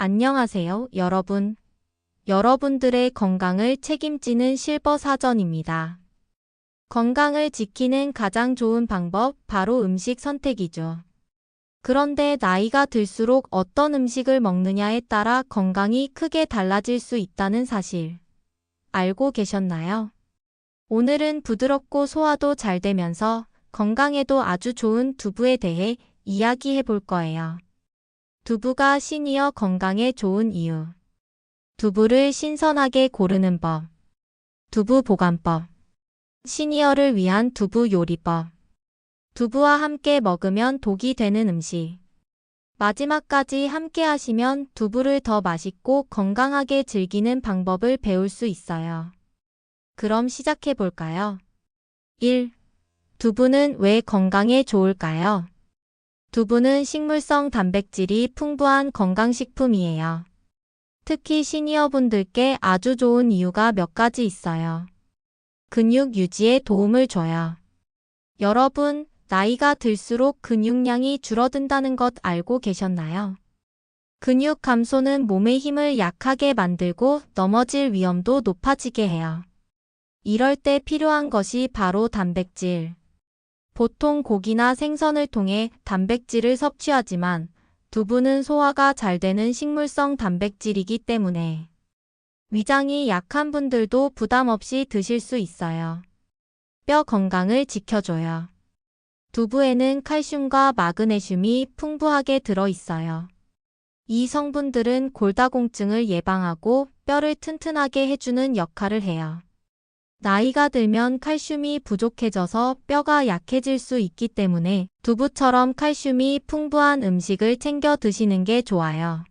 안녕하세요, 여러분. 여러분들의 건강을 책임지는 실버 사전입니다. 건강을 지키는 가장 좋은 방법, 바로 음식 선택이죠. 그런데 나이가 들수록 어떤 음식을 먹느냐에 따라 건강이 크게 달라질 수 있다는 사실. 알고 계셨나요? 오늘은 부드럽고 소화도 잘 되면서 건강에도 아주 좋은 두부에 대해 이야기해 볼 거예요. 두부가 시니어 건강에 좋은 이유. 두부를 신선하게 고르는 법. 두부 보관법. 시니어를 위한 두부 요리법. 두부와 함께 먹으면 독이 되는 음식. 마지막까지 함께 하시면 두부를 더 맛있고 건강하게 즐기는 방법을 배울 수 있어요. 그럼 시작해 볼까요? 1. 두부는 왜 건강에 좋을까요? 두부는 식물성 단백질이 풍부한 건강식품이에요. 특히 시니어분들께 아주 좋은 이유가 몇 가지 있어요. 근육 유지에 도움을 줘요. 여러분, 나이가 들수록 근육량이 줄어든다는 것 알고 계셨나요? 근육 감소는 몸의 힘을 약하게 만들고 넘어질 위험도 높아지게 해요. 이럴 때 필요한 것이 바로 단백질. 보통 고기나 생선을 통해 단백질을 섭취하지만 두부는 소화가 잘 되는 식물성 단백질이기 때문에 위장이 약한 분들도 부담 없이 드실 수 있어요. 뼈 건강을 지켜줘요. 두부에는 칼슘과 마그네슘이 풍부하게 들어 있어요. 이 성분들은 골다공증을 예방하고 뼈를 튼튼하게 해주는 역할을 해요. 나이가 들면 칼슘이 부족해져서 뼈가 약해질 수 있기 때문에 두부처럼 칼슘이 풍부한 음식을 챙겨 드시는 게 좋아요.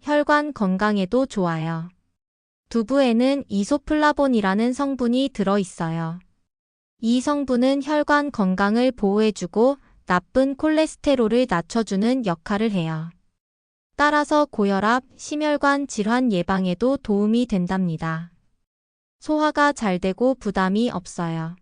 혈관 건강에도 좋아요. 두부에는 이소플라본이라는 성분이 들어 있어요. 이 성분은 혈관 건강을 보호해주고 나쁜 콜레스테롤을 낮춰주는 역할을 해요. 따라서 고혈압, 심혈관 질환 예방에도 도움이 된답니다. 소화가 잘 되고 부담이 없어요.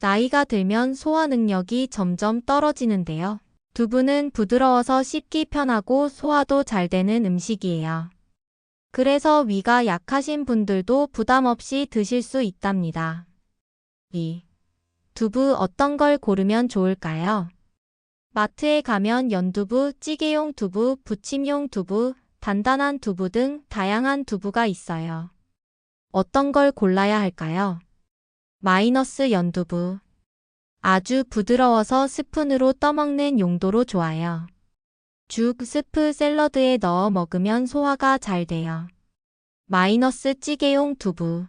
나이가 들면 소화 능력이 점점 떨어지는데요. 두부는 부드러워서 씹기 편하고 소화도 잘 되는 음식이에요. 그래서 위가 약하신 분들도 부담 없이 드실 수 있답니다. 2. 두부 어떤 걸 고르면 좋을까요? 마트에 가면 연두부, 찌개용 두부, 부침용 두부, 단단한 두부 등 다양한 두부가 있어요. 어떤 걸 골라야 할까요? 마이너스 연두부. 아주 부드러워서 스푼으로 떠먹는 용도로 좋아요. 죽, 스프, 샐러드에 넣어 먹으면 소화가 잘 돼요. 마이너스 찌개용 두부.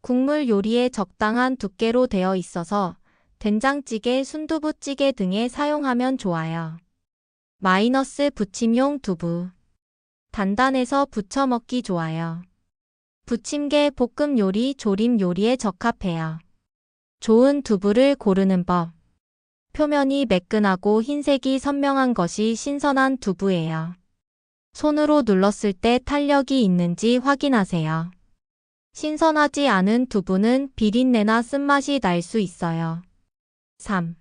국물 요리에 적당한 두께로 되어 있어서 된장찌개, 순두부찌개 등에 사용하면 좋아요. 마이너스 부침용 두부. 단단해서 부쳐 먹기 좋아요. 부침개, 볶음 요리, 조림 요리에 적합해요. 좋은 두부를 고르는 법. 표면이 매끈하고 흰색이 선명한 것이 신선한 두부예요. 손으로 눌렀을 때 탄력이 있는지 확인하세요. 신선하지 않은 두부는 비린내나 쓴맛이 날 수 있어요. 3.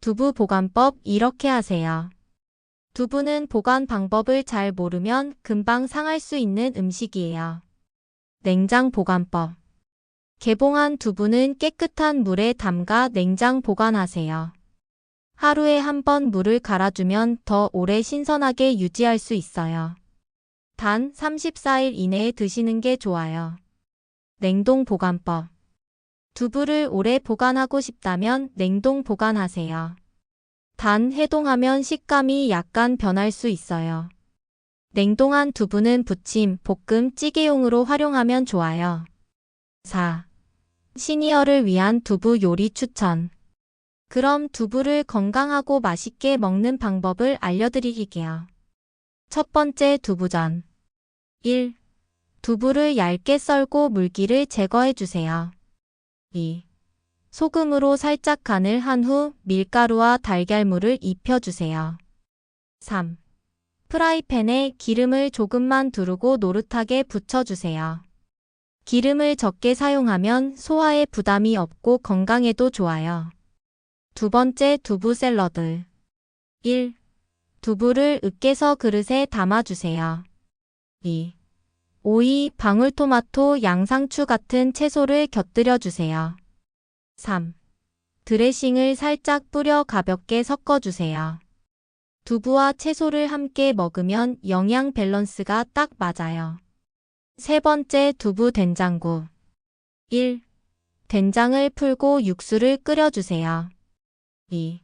두부 보관법 이렇게 하세요. 두부는 보관 방법을 잘 모르면 금방 상할 수 있는 음식이에요. 냉장 보관법. 개봉한 두부는 깨끗한 물에 담가 냉장 보관하세요. 하루에 한 번 물을 갈아주면 더 오래 신선하게 유지할 수 있어요. 단 34일 이내에 드시는 게 좋아요. 냉동 보관법. 두부를 오래 보관하고 싶다면 냉동 보관하세요. 단 해동하면 식감이 약간 변할 수 있어요. 냉동한 두부는 부침, 볶음, 찌개용으로 활용하면 좋아요. 4. 시니어를 위한 두부 요리 추천. 그럼 두부를 건강하고 맛있게 먹는 방법을 알려드릴게요. 첫 번째 두부전. 1. 두부를 얇게 썰고 물기를 제거해 주세요. 2. 소금으로 살짝 간을 한 후 밀가루와 달걀물을 입혀주세요. 3. 프라이팬에 기름을 조금만 두르고 노릇하게 붙여주세요. 기름을 적게 사용하면 소화에 부담이 없고 건강에도 좋아요. 두 번째 두부 샐러드. 1. 두부를 으깨서 그릇에 담아주세요. 2. 오이, 방울토마토, 양상추 같은 채소를 곁들여 주세요. 3. 드레싱을 살짝 뿌려 가볍게 섞어주세요. 두부와 채소를 함께 먹으면 영양 밸런스가 딱 맞아요. 세 번째 두부 된장국. 1. 된장을 풀고 육수를 끓여주세요. 2.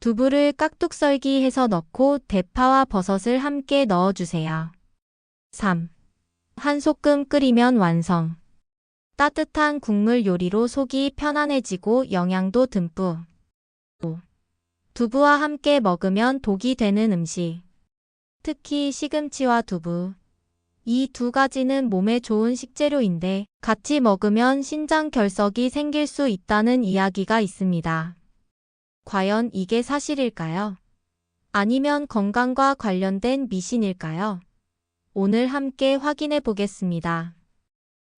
두부를 깍둑썰기 해서 넣고 대파와 버섯을 함께 넣어주세요. 3. 한 소끔 끓이면 완성. 따뜻한 국물 요리로 속이 편안해지고 영양도 듬뿍. 5. 두부와 함께 먹으면 독이 되는 음식. 특히 시금치와 두부. 이 두 가지는 몸에 좋은 식재료인데 같이 먹으면 신장 결석이 생길 수 있다는 이야기가 있습니다. 과연 이게 사실일까요? 아니면 건강과 관련된 미신일까요? 오늘 함께 확인해 보겠습니다.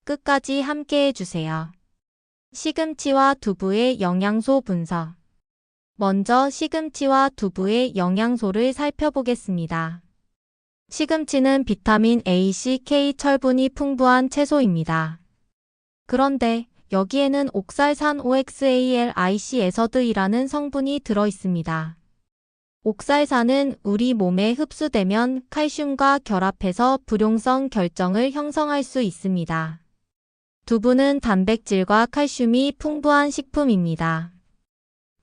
끝까지 함께 해주세요. 시금치와 두부의 영양소 분석. 먼저 시금치와 두부의 영양소를 살펴보겠습니다. 시금치는 비타민 A, C, K 철분이 풍부한 채소입니다. 그런데 여기에는 옥살산 OXALIC에서드이라는 성분이 들어 있습니다. 옥살산은 우리 몸에 흡수되면 칼슘과 결합해서 불용성 결정을 형성할 수 있습니다. 두부는 단백질과 칼슘이 풍부한 식품입니다.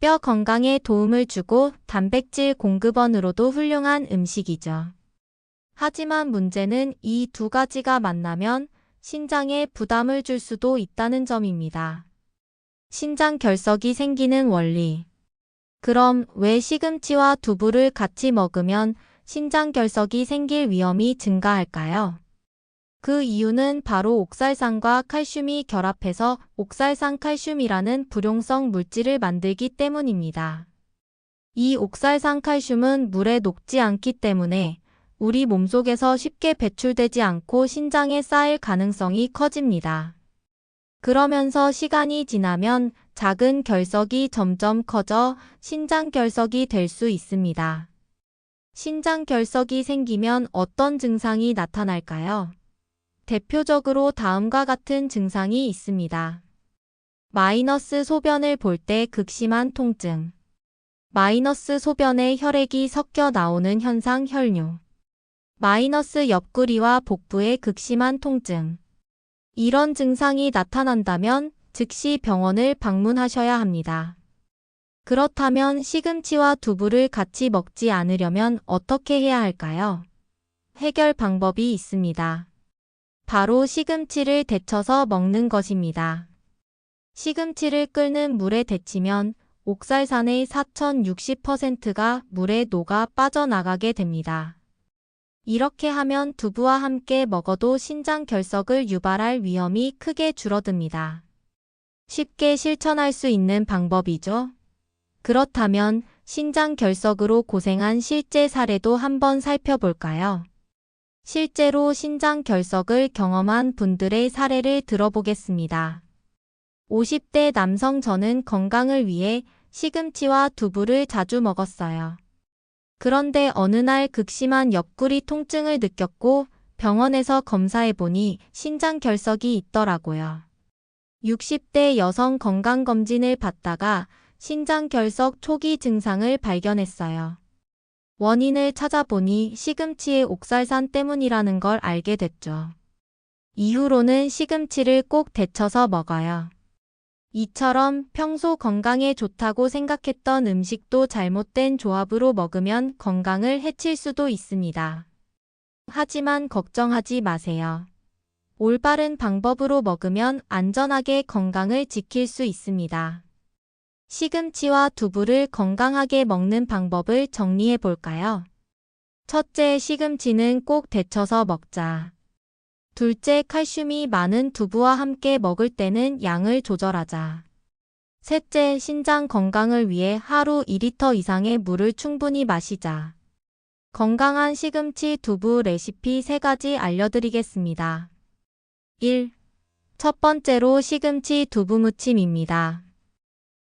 뼈 건강에 도움을 주고 단백질 공급원으로도 훌륭한 음식이죠. 하지만 문제는 이 두 가지가 만나면 신장에 부담을 줄 수도 있다는 점입니다. 신장 결석이 생기는 원리. 그럼 왜 시금치와 두부를 같이 먹으면 신장 결석이 생길 위험이 증가할까요? 그 이유는 바로 옥살산과 칼슘이 결합해서 옥살산 칼슘이라는 불용성 물질을 만들기 때문입니다. 이 옥살산 칼슘은 물에 녹지 않기 때문에 우리 몸속에서 쉽게 배출되지 않고 신장에 쌓일 가능성이 커집니다. 그러면서 시간이 지나면 작은 결석이 점점 커져 신장 결석이 될 수 있습니다. 신장 결석이 생기면 어떤 증상이 나타날까요? 대표적으로 다음과 같은 증상이 있습니다. 마이너스 소변을 볼 때 극심한 통증. 마이너스 소변에 혈액이 섞여 나오는 현상 혈뇨. 마이너스 옆구리와 복부의 극심한 통증. 이런 증상이 나타난다면 즉시 병원을 방문하셔야 합니다. 그렇다면 시금치와 두부를 같이 먹지 않으려면 어떻게 해야 할까요? 해결 방법이 있습니다. 바로 시금치를 데쳐서 먹는 것입니다. 시금치를 끓는 물에 데치면 옥살산의 4060%가 물에 녹아 빠져나가게 됩니다. 이렇게 하면 두부와 함께 먹어도 신장 결석을 유발할 위험이 크게 줄어듭니다. 쉽게 실천할 수 있는 방법이죠. 그렇다면 신장 결석으로 고생한 실제 사례도 한번 살펴볼까요? 실제로 신장 결석을 경험한 분들의 사례를 들어보겠습니다. 50대 남성 저는 건강을 위해 시금치와 두부를 자주 먹었어요. 그런데 어느 날 극심한 옆구리 통증을 느꼈고 병원에서 검사해보니 신장 결석이 있더라고요. 60대 여성 건강검진을 받다가 신장 결석 초기 증상을 발견했어요. 원인을 찾아보니 시금치의 옥살산 때문이라는 걸 알게 됐죠. 이후로는 시금치를 꼭 데쳐서 먹어요. 이처럼 평소 건강에 좋다고 생각했던 음식도 잘못된 조합으로 먹으면 건강을 해칠 수도 있습니다. 하지만 걱정하지 마세요. 올바른 방법으로 먹으면 안전하게 건강을 지킬 수 있습니다. 시금치와 두부를 건강하게 먹는 방법을 정리해 볼까요? 첫째, 시금치는 꼭 데쳐서 먹자. 둘째, 칼슘이 많은 두부와 함께 먹을 때는 양을 조절하자. 셋째, 신장 건강을 위해 하루 2리터 이상의 물을 충분히 마시자. 건강한 시금치 두부 레시피 3가지 알려드리겠습니다. 1. 첫 번째로 시금치 두부 무침입니다.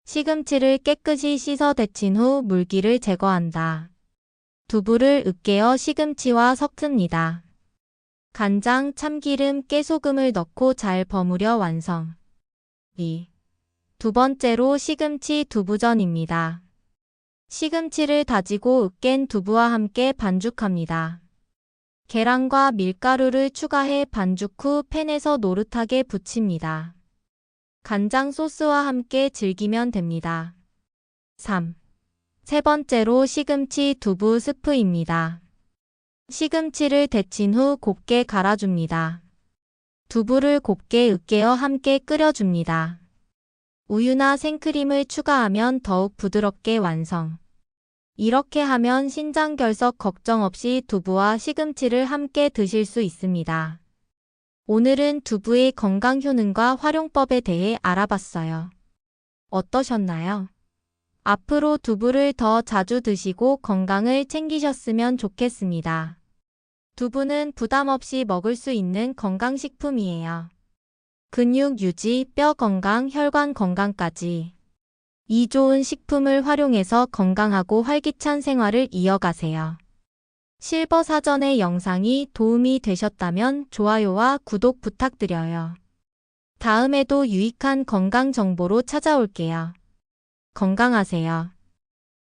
시금치를 깨끗이 씻어 데친 후 물기를 제거한다. 두부를 으깨어 시금치와 섞습니다. 간장, 참기름, 깨소금을 넣고 잘 버무려 완성. 2. 두 번째로 시금치 두부전입니다. 시금치를 다지고 으깬 두부와 함께 반죽합니다. 계란과 밀가루를 추가해 반죽 후 팬에서 노릇하게 부칩니다. 간장 소스와 함께 즐기면 됩니다. 3. 세 번째로 시금치 두부 스프입니다. 시금치를 데친 후 곱게 갈아줍니다. 두부를 곱게 으깨어 함께 끓여줍니다. 우유나 생크림을 추가하면 더욱 부드럽게 완성. 이렇게 하면 신장결석 걱정 없이 두부와 시금치를 함께 드실 수 있습니다. 오늘은 두부의 건강 효능과 활용법에 대해 알아봤어요. 어떠셨나요? 앞으로 두부를 더 자주 드시고 건강을 챙기셨으면 좋겠습니다. 두부는 부담 없이 먹을 수 있는 건강식품이에요. 근육 유지, 뼈 건강, 혈관 건강까지. 이 좋은 식품을 활용해서 건강하고 활기찬 생활을 이어가세요. 실버 사전의 영상이 도움이 되셨다면 좋아요와 구독 부탁드려요. 다음에도 유익한 건강 정보로 찾아올게요. 건강하세요.